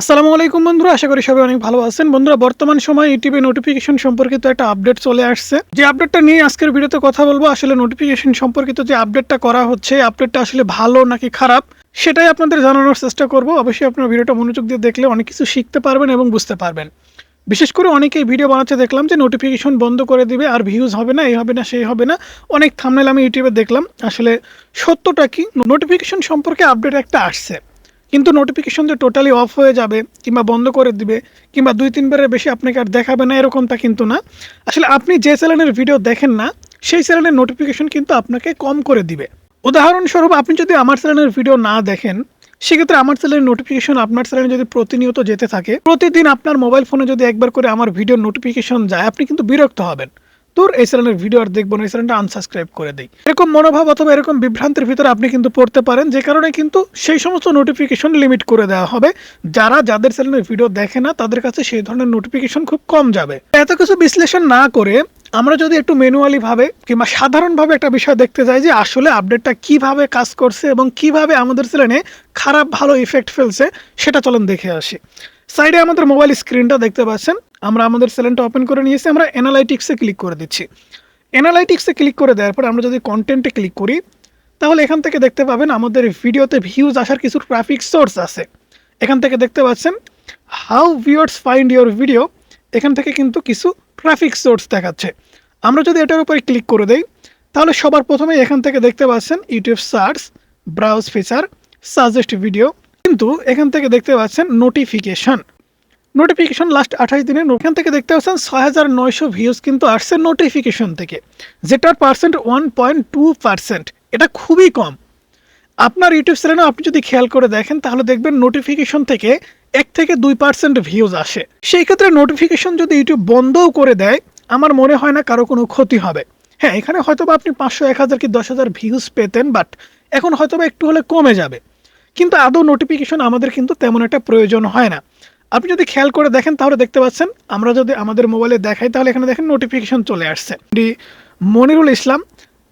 আসসালামু আলাইকুম বন্ধুরা, আশা করি সবাই অনেক ভালো আছেন। বন্ধুরা, বর্তমান সময় ইউটিউবে নোটিফিকেশন সম্পর্কিত একটা আপডেট চলে আসছে। যে আপডেটটা নিয়ে আজকের ভিডিওতে কথা বলব, আসলে নোটিফিকেশন সম্পর্কিত যে আপডেটটা করা হচ্ছে আপডেটটা আসলে ভালো নাকি খারাপ, সেটাই আপনাদের জানানোর চেষ্টা করব। অবশ্যই আপনার ভিডিওটা মনোযোগ দিয়ে দেখলে অনেক কিছু শিখতে পারবেন এবং বুঝতে পারবেন। বিশেষ করে অনেকেই ভিডিও বানাচ্ছে, দেখলাম যে নোটিফিকেশন বন্ধ করে দিবে, আর ভিউজ হবে না, এই হবে না, সেই হবে না, অনেক থামনেল আমি ইউটিউবে দেখলাম। আসলে সত্যটা কি? নোটিফিকেশন সম্পর্কে আপডেট একটা আসছে। কিন্তু নোটিফিকেশন যে টোটালি অফ হয়ে যাবে কিংবা বন্ধ করে দিবে কিংবা দুই তিনবারের বেশি আপনাকে আর দেখাবে না, এরকমটা কিন্তু না। আসলে আপনি যে চ্যানেলের ভিডিও দেখেন না, সেই চ্যানেলের নোটিফিকেশন কিন্তু আপনাকে কম করে দিবে। উদাহরণস্বরূপ, আপনি যদি আমার চ্যানেলের ভিডিও না দেখেন, সেক্ষেত্রে আমার চ্যানেলের নোটিফিকেশন আপনার চ্যানেলে যদি প্রতিনিয়ত যেতে থাকে, প্রতিদিন আপনার মোবাইল ফোনে যদি একবার করে আমার ভিডিও নোটিফিকেশন যায়, আপনি কিন্তু বিরক্ত হবেন। তোর এই চ্যানেলের ভিডিও আর দেখব না, এই চ্যানেলটা আনসাবস্ক্রাইব করে দিই। এরকম মনোভাব অথবা এরকম বিভ্রান্তির ভিতরে আপনি কিন্তু পড়তে পারেন, যে কারণে কিন্তু সেই সমস্ত নোটিফিকেশন লিমিট করে দেওয়া হবে। যারা, যাদের চ্যানেলের ভিডিও দেখে না, তাদের কাছে সেই ধরনের নোটিফিকেশন খুব কম যাবে। এত কিছু বিশ্লেষণ না করে আমরা যদি একটু ম্যানুয়ালি ভাবে কিংবা সাধারণভাবে একটা বিষয় দেখতে যাই যে আসলে আপডেটটা কীভাবে কাজ করছে এবং কীভাবে আমাদের চ্যানেলে খারাপ ভালো ইফেক্ট ফেলছে, সেটা চলুন দেখে আসি। সাইডে আমাদের মোবাইল স্ক্রিনটা দেখতে পাচ্ছেন। আমরা আমাদের চ্যানেলটা ওপেন করে নিয়েছি, আমরা অ্যানালাইটিক্সে ক্লিক করে দিচ্ছি। অ্যানালাইটিক্সে ক্লিক করে দেওয়ার পর আমরা যদি কন্টেন্টে ক্লিক করি, তাহলে এখান থেকে দেখতে পাবেন আমাদের ভিডিওতে ভিউজ আসার কিছু ট্রাফিক সোর্স আছে। এখান থেকে দেখতে পাচ্ছেন how viewers find your video এখান থেকে কিন্তু কিছু ট্রাফিক সোর্স দেখাচ্ছে। আমরা যদি এটার উপরে ক্লিক করে দেই, তাহলে সবার প্রথমে এখান থেকে দেখতে পাচ্ছেন YouTube search browse feature suggest video কিন্তু এখান থেকে দেখতে পাচ্ছেন নোটিফিকেশন নোটিফিকেশন লাস্ট আঠাশ দিনে এখান থেকে দেখতে পাচ্ছেন ছয় হাজার নয়শো ভিউজ কিন্তু আসছে নোটিফিকেশন থেকে, যেটার percent one point two percent এটা খুবই কম। আপনার ইউটিউব চ্যানেলে আপনি যদি খেয়াল করে দেখেন, তাহলে দেখবেন নোটিফিকেশন থেকে এক থেকে দুই পার্সেন্ট ভিউজ আসে। সেই ক্ষেত্রে নোটিফিকেশন যদি ইউটিউব বন্ধও করে দেয়, আমার মনে হয় না কারও কোনো ক্ষতি হবে। হ্যাঁ এখানে হয়তো বা আপনি পাঁচশো, এক হাজার কি দশ হাজার ভিউজ পেতেন বাট এখন হয়তো বা একটু হলে কমে যাবে। কিন্তু আদৌ নোটিফিকেশন আমাদের কিন্তু তেমন একটা প্রয়োজন হয় না। আপনি যদি খেয়াল করে দেখেন, তাহলে দেখতে পাচ্ছেন, আমরা যদি আমাদের মোবাইলে দেখাই, তাহলে এখানে দেখেন নোটিফিকেশন চলে আসছে। মনিরুল ইসলাম,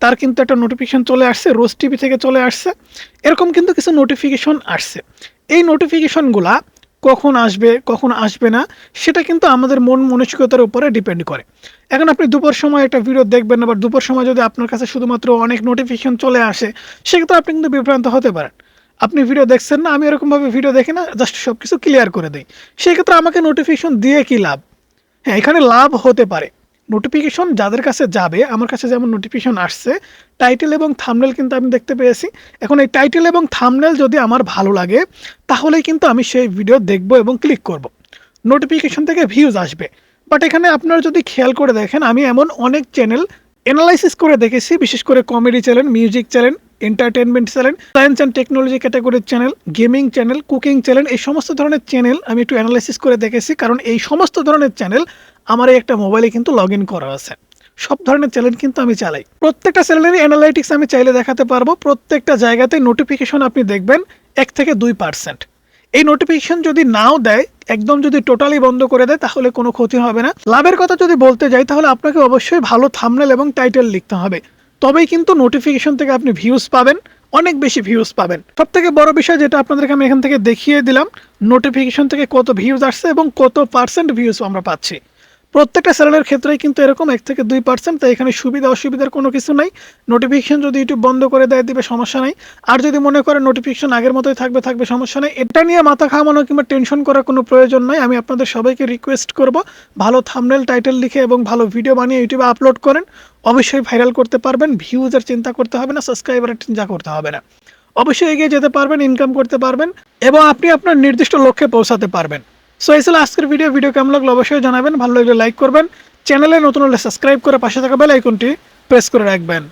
তার কিন্তু একটা নোটিফিকেশন চলে আসছে, রোজ টিভি থেকে চলে আসছে। এরকম কিন্তু কিছু নোটিফিকেশন আসছে। এই নোটিফিকেশনগুলা কখন আসবে কখন আসবে না, সেটা কিন্তু আমাদের মন মানসিকতার উপরে ডিপেন্ড করে। এখন আপনি দুপুর সময় একটা ভিডিও দেখবেন না বা দুপুর সময় যদি আপনার কাছে শুধুমাত্র অনেক নোটিফিকেশন চলে আসে, সেক্ষেত্রে আপনি কিন্তু বিভ্রান্ত হতে পারেন। আপনি ভিডিও দেখছেন না, আমি এরকমভাবে ভিডিও দেখি না জাস্ট সব কিছু ক্লিয়ার করে দিই। সেই ক্ষেত্রে আমাকে নোটিফিকেশন দিয়ে কি লাভ? হ্যাঁ এখানে লাভ হতে পারে। নোটিফিকেশন যাদের কাছে যাবে, আমার কাছে যেমন নোটিফিকেশন আসছে টাইটেল এবং থামনেল কিন্তু আমি দেখতে পেয়েছি। এখন এই টাইটেল এবং থামনেল যদি আমার ভালো লাগে, তাহলেই কিন্তু আমি সেই ভিডিও দেখব এবং ক্লিক করব। নোটিফিকেশন থেকে ভিউজ আসবে। বাট এখানে আপনারা যদি খেয়াল করে দেখেন, আমি এমন অনেক চ্যানেল অ্যানালাইসিস করে দেখেছি, বিশেষ করে comedy channel music channel entertainment channel science and technology ক্যাটাগরির channel gaming channel cooking channel এই সমস্ত ধরনের চ্যানেল আমি একটু অ্যানালাইসিস করে দেখেছি, কারণ এই সমস্ত ধরনের চ্যানেল আমার এই একটা মোবাইলে কিন্তু লগ ইন করা আছে। সব ধরনের চ্যানেল কিন্তু আমি চালাই। প্রত্যেকটা চ্যানেলেরই অ্যানালাইটিক্স আমি চাইলে দেখাতে পারব, প্রত্যেকটা জায়গাতে নোটিফিকেশন আপনি দেখবেন এক থেকে দুই পার্সেন্ট এই নোটিফিকেশন যদি নাও দেয়, একদম যদি টোটালি বন্ধ করে দেয়, তাহলে কোনো ক্ষতি হবে না। লাভের কথা যদি বলতে যাই, তাহলে আপনাকে অবশ্যই ভালো থামনেল এবং টাইটেল লিখতে হবে। তবেই কিন্তু নোটিফিকেশন থেকে আপনি ভিউজ পাবেন, অনেক বেশি ভিউজ পাবেন। সব থেকে বড় বিষয় যেটা আপনাদেরকে আমি এখান থেকে দেখিয়ে দিলাম নোটিফিকেশন থেকে কত ভিউজ আসছে এবং কত পার্সেন্ট ভিউজ আমরা পাচ্ছি। প্রত্যেকটা চ্যানেলের ক্ষেত্রেই কিন্তু এরকম এক থেকে দুই পার্সেন্ট তাই এখানে সুবিধা অসুবিধার কোনো কিছু নাই। নোটিফিকেশন যদি ইউটিউব বন্ধ করে দেয়, দিবে সমস্যা নাই। আর যদি মনে করে নোটিফিকেশন আগের মতোই থাকবে থাকবে সমস্যা নেই। এটা নিয়ে মাথা খাওয়ানো কিংবা টেনশন করার কোনো প্রয়োজন নাই। আমি আপনাদের সবাইকে রিকোয়েস্ট করব, ভালো থামনেল টাইটেল লিখে এবং ভালো ভিডিও বানিয়ে ইউটিউবে আপলোড করেন। অবশ্যই ভাইরাল করতে পারবেন ভিউজের চিন্তা করতে হবে না সাবস্ক্রাইবারের চিন্তা করতে হবে না। অবশ্যই এগিয়ে যেতে পারবেন ইনকাম করতে পারবেন এবং আপনি আপনার নির্দিষ্ট লক্ষ্যে পৌঁছাতে পারবেন। সো এই ছিল আজকের ভিডিও ভিডিও কেমন লাগল অবশ্যই জানাবেন। ভালো লাগলে লাইক করবেন। চ্যানেলে নতুন হলে সাবস্ক্রাইব করে পাশে থাকা বেল আইকনটি প্রেস করে রাখবেন।